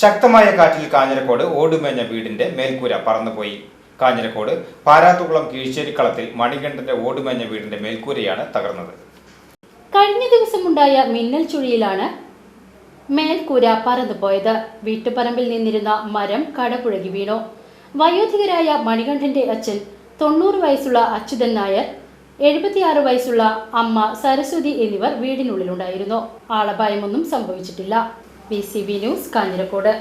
ശക്തമായ കാറ്റിൽ കാഞ്ഞിരക്കോട് ഓടുമേഞ്ഞ വീടിന്റെ മേൽക്കൂര പറന്നുപോയി. കാഞ്ഞിരക്കോട് പാരാത്തുകുളം കീഴ്ശ്ശേരിക്കളത്തിൽ മണികണ്ഠന്റെ ഓടുമേഞ്ഞ വീടിന്റെ മേൽക്കൂരയാണ് തകർന്നത്. കഴിഞ്ഞ ദിവസമുണ്ടായ മിന്നൽ ചുഴിയിലാണ് മേൽക്കൂര പറന്നുപോയത്. വീട്ടുപറമ്പിൽ നിന്നിരുന്ന മരം കടപുഴകി വീണു. വയോധികരായ മണികണ്ഠന്റെ അച്ഛൻ തൊണ്ണൂറ് വയസ്സുള്ള അച്യുതൻ നായർ എഴുപത്തിയാറ് വയസ്സുള്ള അമ്മ സരസ്വതി എന്നിവർ വീടിനുള്ളിലുണ്ടായിരുന്നു. ആളപായമൊന്നും സംഭവിച്ചിട്ടില്ല. B C B news Kanjirakode.